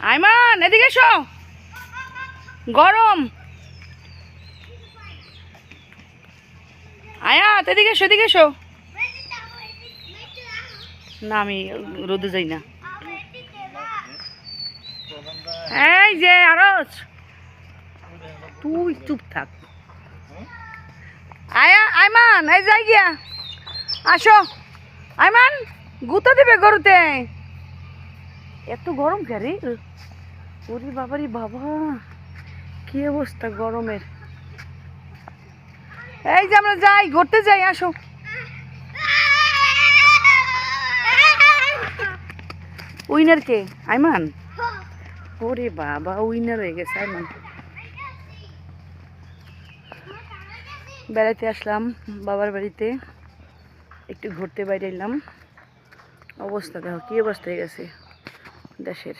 আইমান, এদিকে এসো। গরম। আয়াত, এদিকে এসো এদিকে এসো। না, আমি রোদে যাই না। এই যে আরস তুই চুপ থাক। আয়া, আইমান, এই যাই গিয়া। আসো। আইমান, গুতা দিবে গরুতে। এত গরম কে রে? ওরে বাবারি বাবা কি অবস্থা গরমের? এই যে আমরা যাই ঘুরতে যাই আসো। উইনার কে? আইমান? ওরে বাবা উইনার হয়ে গেছে আইমান। বেড়াতে আসলাম বাবার বাড়িতে। একটু ঘুরতে বাইরে এলাম। অবস্থা দেখো কী অবস্থা হয়ে গেছে। দেশের।